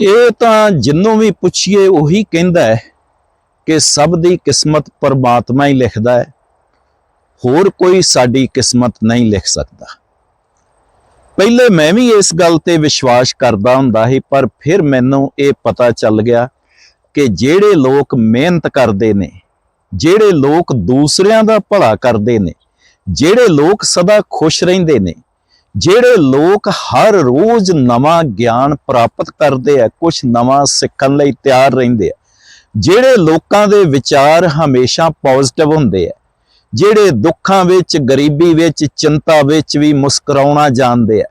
ਇਹ ਤਾਂ ਜਿੰਨੂੰ ਵੀ ਪੁੱਛੀਏ ਉਹੀ ਕਹਿੰਦਾ ਹੈ ਕਿ ਸਭ ਦੀ ਕਿਸਮਤ ਪਰਮਾਤਮਾ ਹੀ ਲਿਖਦਾ ਹੈ। ਹੋਰ ਕੋਈ ਸਾਡੀ ਕਿਸਮਤ ਨਹੀਂ ਲਿਖ ਸਕਦਾ। ਪਹਿਲੇ ਮੈਂ ਵੀ ਇਸ ਗੱਲ ਤੇ ਵਿਸ਼ਵਾਸ ਕਰਦਾ ਹੁੰਦਾ ਸੀ, ਪਰ ਫਿਰ ਮੈਨੂੰ ਇਹ ਪਤਾ ਚੱਲ ਗਿਆ ਕਿ ਜਿਹੜੇ ਲੋਕ ਮਿਹਨਤ ਕਰਦੇ ਨੇ, ਜਿਹੜੇ ਲੋਕ ਦੂਸਰਿਆਂ ਦਾ ਭਲਾ ਕਰਦੇ ਨੇ, ਜਿਹੜੇ ਲੋਕ ਸਦਾ ਖੁਸ਼ ਰਹਿੰਦੇ ਨੇ ਜਿਹੜੇ ਲੋਕ ਹਰ ਰੋਜ਼ ਨਵਾਂ ਗਿਆਨ ਪ੍ਰਾਪਤ ਕਰਦੇ ਆ ਕੁਝ ਨਵਾਂ ਸਿੱਖਣ ਲਈ ਤਿਆਰ ਰਹਿੰਦੇ ਆ। ਜਿਹੜੇ ਲੋਕਾਂ ਦੇ ਵਿਚਾਰ ਹਮੇਸ਼ਾ ਪੋਜ਼ਿਟਿਵ ਹੁੰਦੇ ਆ, ਜਿਹੜੇ ਦੁੱਖਾਂ ਵਿੱਚ, ਗਰੀਬੀ ਵਿੱਚ, ਚਿੰਤਾ ਵਿੱਚ ਵੀ ਮੁਸਕਰਾਉਣਾ ਜਾਣਦੇ ਆ।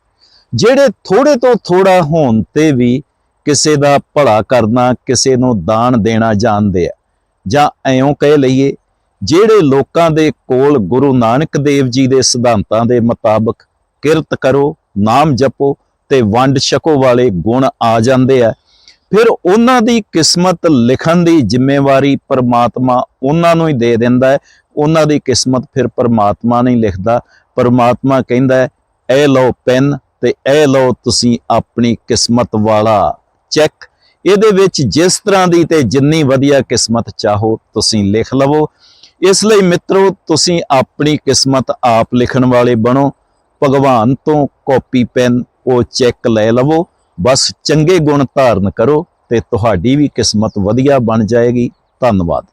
ਜਿਹੜੇ ਥੋੜੇ ਤੋਂ ਥੋੜਾ ਹੋਣ ਤੇ ਵੀ ਕਿਸੇ ਦਾ ਭਲਾ ਕਰਨਾ, ਕਿਸੇ ਨੂੰ ਦਾਨ ਦੇਣਾ ਜਾਣਦੇ ਆ। ਜਾਂ ਐਉਂ ਕਹਿ ਲਈਏ, ਜਿਹੜੇ ਲੋਕਾਂ ਦੇ ਕੋਲ ਗੁਰੂ ਨਾਨਕ ਦੇਵ ਜੀ ਦੇ ਸਿਧਾਂਤਾਂ ਦੇ ਮੁਤਾਬਕ ਕਿਰਤ ਕਰੋ, ਨਾਮ ਜਪੋ ਤੇ ਵੰਡ ਛਕੋ ਵਾਲੇ ਗੁਣ ਆ ਜਾਂਦੇ ਆ। ਫਿਰ ਉਹਨਾਂ ਦੀ ਕਿਸਮਤ ਲਿਖਣ ਦੀ ਜ਼ਿੰਮੇਵਾਰੀ ਪਰਮਾਤਮਾ ਉਹਨਾਂ ਨੂੰ ਹੀ ਦੇ ਦਿੰਦਾ ਹੈ। ਉਹਨਾਂ ਦੀ ਕਿਸਮਤ ਫਿਰ ਪਰਮਾਤਮਾ ਨਹੀਂ ਲਿਖਦਾ। ਪਰਮਾਤਮਾ ਕਹਿੰਦਾ ਹੈ, ਇਹ ਲਓ ਪੈਨ ਤੇ ਇਹ ਲਓ ਤੁਸੀਂ ਆਪਣੀ ਕਿਸਮਤ ਵਾਲਾ ਚੈੱਕ। ਇਹਦੇ ਵਿੱਚ ਜਿਸ ਤਰ੍ਹਾਂ ਦੀ ਤੇ ਜਿੰਨੀ ਵਧੀਆ ਕਿਸਮਤ ਚਾਹੋ ਤੁਸੀਂ ਲਿਖ ਲਵੋ। ਇਸ ਲਈ ਮਿੱਤਰੋ, ਤੁਸੀਂ ਆਪਣੀ ਕਿਸਮਤ ਆਪ ਲਿਖਣ ਵਾਲੇ ਬਣੋ। ਭਗਵਾਨ ਤੋਂ ਕਾਪੀ, ਪੈਨ ਉਹ ਚੈੱਕ ਲੈ ਲਵੋ। ਬਸ ਚੰਗੇ ਗੁਣ ਧਾਰਨ ਕਰੋ ਤੇ ਤੁਹਾਡੀ ਵੀ ਕਿਸਮਤ ਵਧੀਆ ਬਣ ਜਾਏਗੀ। ਧੰਨਵਾਦ।